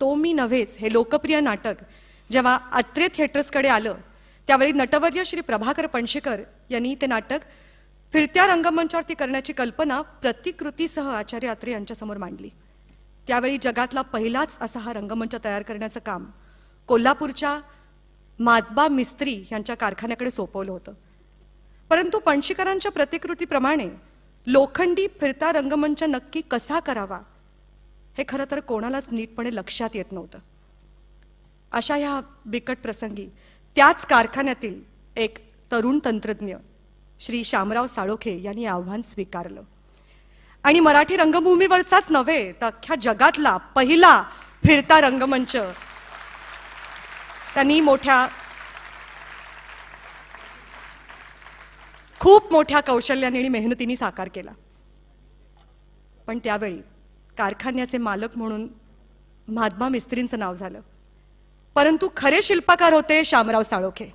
तो मी नव्हेच. हे लोकप्रिय नाटक जेव्हा अत्रे थिएटर्सकडे आलं त्यावेळी नटवर्य श्री प्रभाकर पणशीकर यांनी ते नाटक फिरत्या रंगमंचावरती करण्याची कल्पना प्रतिकृतीसह आचार्य अत्रे यांच्यासमोर मांडली. त्यावेळी जगातला पहिलाच असा हा रंगमंच तयार करण्याचं काम कोल्हापूरच्या मातबा मिस्त्री यांच्या कारखान्याकडे सोपवलं होतं. परंतु पणशीकरांच्या प्रतिकृतीप्रमाणे लोखंडी फिरता रंगमंच नक्की कसा करावा? हे खरं तर कोणालाच नीटपणे लक्षात येत नव्हतं. अशा ह्या बिकट प्रसंगी त्याच कारखान्यातील एक तरुण तंत्रज्ञ श्री शामराव साळोखे यांनी आव्हान स्वीकारलं. आणि मराठी रंगभूमीवरचाच नव्हे तर अख्ख्या जगातला पहिला फिरता रंगमंच. त्यांनी मोठ्या खूप मोठ्या कौशल्याने आणि मेहनतीने साकार केला. पण त्यावेळी कारखान्याचे मालक म्हणून महात्मा मिस्त्रींचं नाव झालं. परंतु खरे शिल्पकार होते शामराव साळोखे.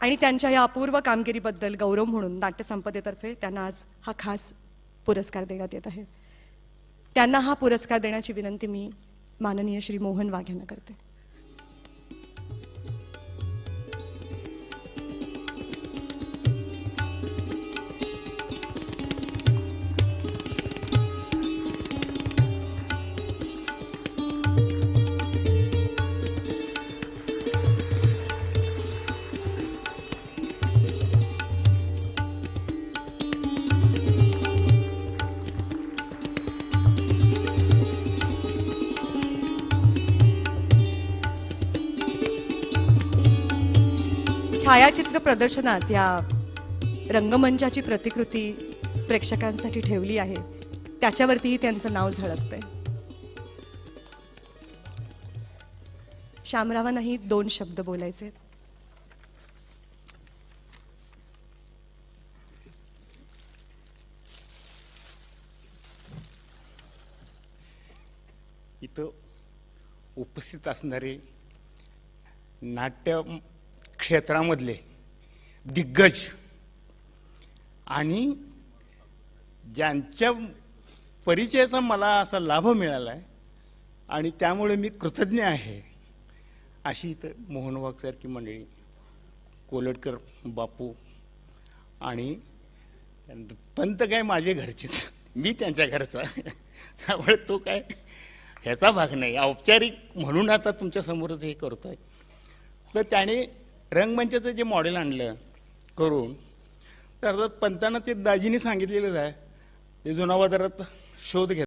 आणि त्यांच्या या अपूर्व कामगिरीबद्दल गौरव म्हणून नाट्यसंपदेतर्फे त्यांना आज हा खास पुरस्कार देण्यात येत आहे. त्यांना हा पुरस्कार देण्याची विनंती मी माननीय श्री मोहन वाघ यांना करते. छायाचित्र प्रदर्शनात या रंगमंचाची प्रतिकृती प्रेक्षकांसाठी ठेवली आहे. त्याच्यावरतीही त्यांचं नाव झळकतंय. शामरावांनाही दोन शब्द बोलायचे इथं उपस्थित असणारे नाट्य क्षेत्रामधले दिग्गज आणि ज्यांच्या परिचयाचा मला असा लाभ मिळाला आहे आणि त्यामुळे मी कृतज्ञ आहे अशी इथं मोहन वाघसारखी मंडळी कोलटकर बापू आणि पंत काय माझे घरचेच. मी त्यांच्या घरचा. त्यामुळे तो काय ह्याचा भाग नाही. औपचारिक म्हणून आता तुमच्यासमोरच हे करतो आहे तर त्याने रंगमंचाचं जे मॉडेल आणलं करून तर अर्थात पंतानं ते दाजीने सांगितलेलंच आहे ते जुना बाजारात शोध घेत